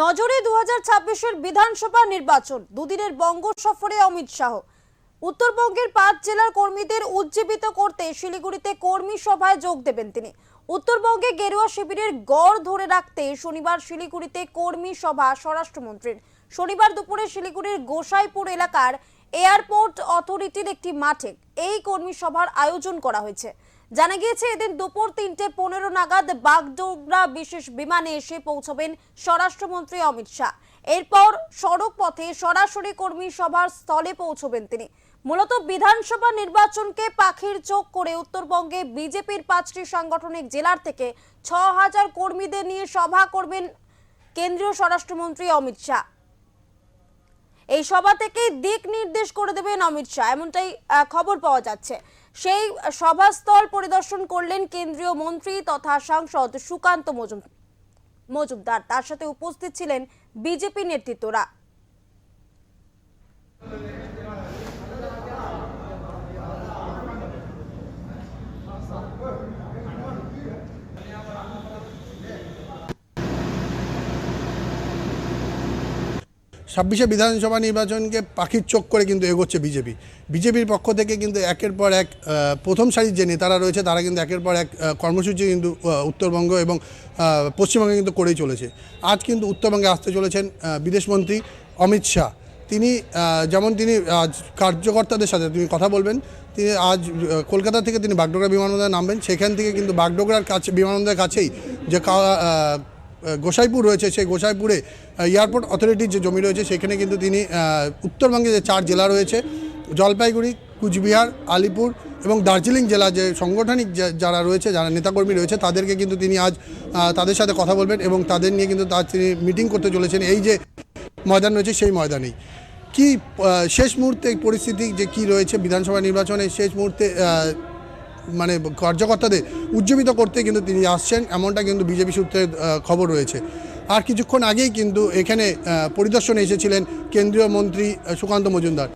নজরে দু হাজার বিধানসভা নির্বাচন। দুদিনের বঙ্গ সফরে অমিত শাহ। উত্তরবঙ্গের পাঁচ জেলার কর্মীদের উজ্জীবিত করতে শিলিগুড়িতে কর্মী সভায় যোগ দেবেন তিনি। উত্তরবঙ্গে গেরুয়া শিবিরের গড় ধরে রাখতে শনিবার শিলিগুড়িতে কর্মী সভা স্বরাষ্ট্রমন্ত্রীর। শনিবার দুপুরে শিলিগুড়ির গোসাইপুর এলাকার এয়ারপোর্ট অথরিটির একটি মাঠে এই কর্মী সভার আয়োজন করা হয়েছে। জানা গিয়েছে, এদিন দুপুর তিনটে পনেরো নাগাদ বাগডোগরা বিশেষ বিমানে এসে পৌঁছবেন স্বরাষ্ট্রমন্ত্রী অমিত শাহ। এরপর সড়ক পথে সরাসরি কর্মী সভার স্থলে পৌঁছবেন তিনি। মূলত বিধানসভা নির্বাচনকে পাখির চোখ করে উত্তরবঙ্গে বিজেপির পাঁচটি সাংগঠনিক জেলার থেকে ছ হাজার কর্মীদের নিয়ে সভা করবেন কেন্দ্রীয় স্বরাষ্ট্রমন্ত্রী অমিত শাহ। এই সভা থেকে দিক নির্দেশ করে দেবেন অমিত শাহ। এমনটাই খবর পাওয়া যাচ্ছে। সেই সভাস্থল পরিদর্শন করলেন কেন্দ্রীয় মন্ত্রী তথা সাংসদ সুকান্ত মজুম- মজুমদার। তার সাথে উপস্থিত ছিলেন বিজেপি নেতৃত্বরা। ছাব্বিশে বিধানসভা নির্বাচনকে পাখির চোখ করে কিন্তু এগোচ্ছে বিজেপি। বিজেপির পক্ষ থেকে কিন্তু একের পর এক প্রথম সারির যে নেতারা রয়েছে, তারা কিন্তু একের পর এক কর্মসূচি কিন্তু উত্তরবঙ্গ এবং পশ্চিমবঙ্গে কিন্তু করেই চলেছে। আজ কিন্তু উত্তরবঙ্গে আসতে চলেছেন বিদেশমন্ত্রী অমিত শাহ। তিনি যেমন তিনি আজ কার্যকর্তাদের সাথে, তিনি কথা বলবেন, তিনি আজ কলকাতা থেকে তিনি বাগডোগরা বিমানবন্দরে নামবেন, সেখান থেকে কিন্তু বাগডোগরার কাছে, বিমানবন্দরের কাছেই যে গোসাইপুর রয়েছে, সেই গোসাইপুরে এয়ারপোর্ট অথরিটির যে জমি রয়েছে, সেখানে কিন্তু তিনি উত্তরবঙ্গে যে চার জেলা রয়েছে, জলপাইগুড়ি, কুচবিহার, আলিপুর এবং দার্জিলিং জেলা যে সাংগঠনিক যারা রয়েছে, যারা নেতাকর্মী রয়েছে, তাদেরকে কিন্তু তিনি আজ তাদের সাথে কথা বলবেন এবং তাদের নিয়ে কিন্তু তার তিনি মিটিং করতে চলেছেন। এই যে ময়দান রয়েছে, সেই ময়দানেই। কি শেষ মুহূর্তে পরিস্থিতি যে কি রয়েছে বিধানসভা নির্বাচনে, শেষ মুহূর্তে মানে কার্যকর্তাদের উজ্জীবিত করতে কিন্তু তিনি আসছেন, এমনটা কিন্তু বিজেপি সূত্রে খবর রয়েছে। আর কিছুক্ষণ আগেই কিন্তু এখানে পরিদর্শনে এসেছিলেন কেন্দ্রীয় মন্ত্রী সুকান্ত মজুমদার।